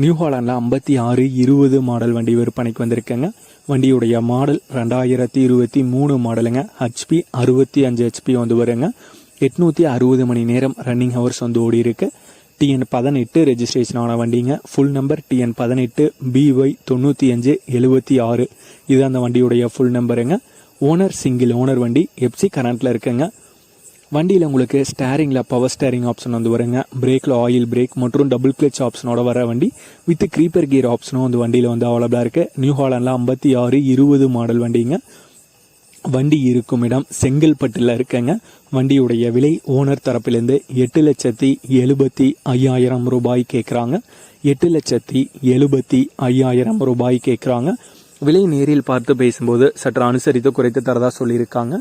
New ஹாலாண்டில் ஐம்பத்தி ஆறு இருபது மாடல் வண்டி விற்பனைக்கு வந்திருக்கேங்க. வண்டியுடைய மாடல் ரெண்டாயிரத்தி இருபத்தி மூணு மாடலுங்க. ஹெச்பி அறுபத்தி அஞ்சு ஹெச்பி வந்து வருங்க. எட்நூற்றி அறுபது மணி நேரம் ரன்னிங் ஹவர்ஸ் வந்து ஓடி இருக்கு. டிஎன் பதினெட்டு ரெஜிஸ்ட்ரேஷன் ஆன வண்டிங்க. ஃபுல் நம்பர் டிஎன் பதினெட்டு பிஒய் தொண்ணூற்றி அஞ்சு எழுபத்தி ஆறு. இது அந்த வண்டியுடைய ஃபுல் நம்பருங்க ஓனர் சிங்கிள் ஓனர் வண்டி. எப்சி கரண்ட்டில் இருக்குங்க. வண்டியில் உங்களுக்கு ஸ்டேரிங்கில் பவர் ஸ்டேரிங் ஆப்ஷன் வந்து வருங்க. பிரேக்கில் ஆயில் பிரேக் மற்றும் டபுள் கிளச் ஆப்ஷனோட வர வண்டி வித் க்ரீப்பர் கியர் ஆப்ஷனும் வந்து வண்டியில் வந்து அவைலபிளாக இருக்குது நியூ ஹாலண்டில் ஐம்பத்தி ஆறு இருபது மாடல் வண்டிங்க. வண்டி இருக்கும் இடம் செங்கல்பட்டில் இருக்கங்க. வண்டியுடைய விலை ஓனர் தரப்பிலிருந்து எட்டு லட்சத்தி எழுபத்தி ஐயாயிரம் ரூபாய் கேட்குறாங்க எட்டு லட்சத்தி எழுபத்தி ஐயாயிரம் ரூபாய் கேட்குறாங்க விலை நேரில் பார்த்து பேசும்போது சற்று அனுசரித்து குறைத்து தரதா சொல்லியிருக்காங்க.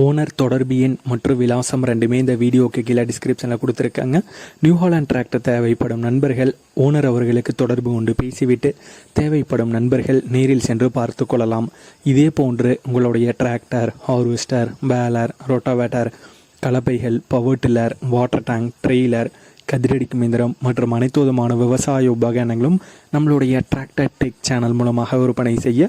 ஓனர் தொடர்பு எண் மற்றும் விலாசம் ரெண்டுமே இந்த வீடியோக்கு கீழே டிஸ்கிரிப்ஷனில் கொடுத்துருக்காங்க. நியூ ஹாலாண்ட் டிராக்டர் தேவைப்படும் நண்பர்கள் ஓனர் அவர்களுக்கு தொடர்பு கொண்டு பேசிவிட்டு தேவைப்படும் நண்பர்கள் நேரில் சென்று பார்த்து கொள்ளலாம். இதே போன்று உங்களுடைய tractor harvester baler rotavator கலப்பைகள் power tiller water tank trailer கதிரடிக்கும் இயந்திரம் மற்றும் அனைத்து விதமான விவசாய உபகரணங்களும் நம்மளுடைய டிராக்டர் டெக் சேனல் மூலமாக விற்பனை செய்ய